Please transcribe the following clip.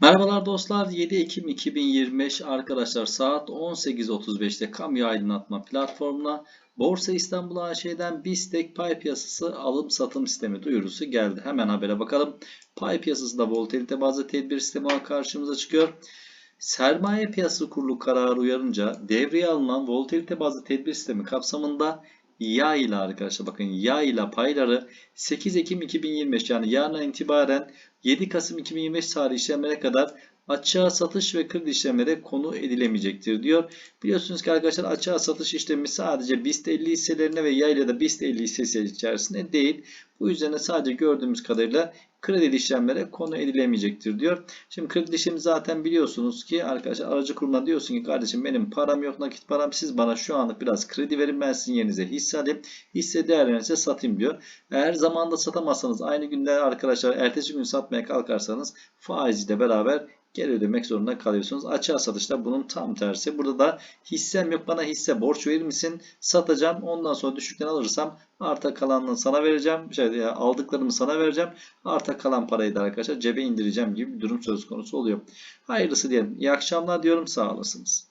Merhabalar dostlar 7 Ekim 2025 arkadaşlar saat 18.35'te kamu aydınlatma platformuna Borsa İstanbul AŞ'den BISTEK pay piyasası alım satım sistemi duyurusu geldi. Hemen habere bakalım. Pay piyasasında volatilite bazlı tedbir sistemi karşımıza çıkıyor. Sermaye piyasası kurulu kararı uyarınca devreye alınan volatilite bazlı tedbir sistemi kapsamında yay ile arkadaşlar bakın yay ile payları 8 Ekim 2025 yani yarından itibaren 7 Kasım 2025 tarihi işlemlere kadar açığa satış ve kredi işlemlere konu edilemeyecektir diyor. Biliyorsunuz ki arkadaşlar açığa satış işlemi sadece BIST 50 hisselerine ve yayla da BIST 50 hissesi içerisinde değil. Bu yüzden de sadece gördüğümüz kadarıyla kredi işlemlere konu edilemeyecektir diyor. Şimdi kredi işlemi zaten biliyorsunuz ki arkadaşlar aracı kurumuna diyorsun ki kardeşim benim param yok nakit param siz bana şu anlık biraz kredi verin ben sizin yerinize hisse alayım. Hisse değerlenirse satayım diyor. Eğer zamanda satamazsanız aynı günde arkadaşlar ertesi gün satmaya kalkarsanız faizle beraber geri ödemek zorunda kalıyorsunuz. Açığa satışta bunun tam tersi. Burada da hissem yok bana hisse borç verir misin? Satacağım. Ondan sonra düşükten alırsam arta kalanını sana vereceğim. Şey, aldıklarımı sana vereceğim. Arta kalan parayı da arkadaşlar cebe indireceğim gibi bir durum söz konusu oluyor. Hayırlısı diyelim. İyi akşamlar diyorum. Sağ olasınız.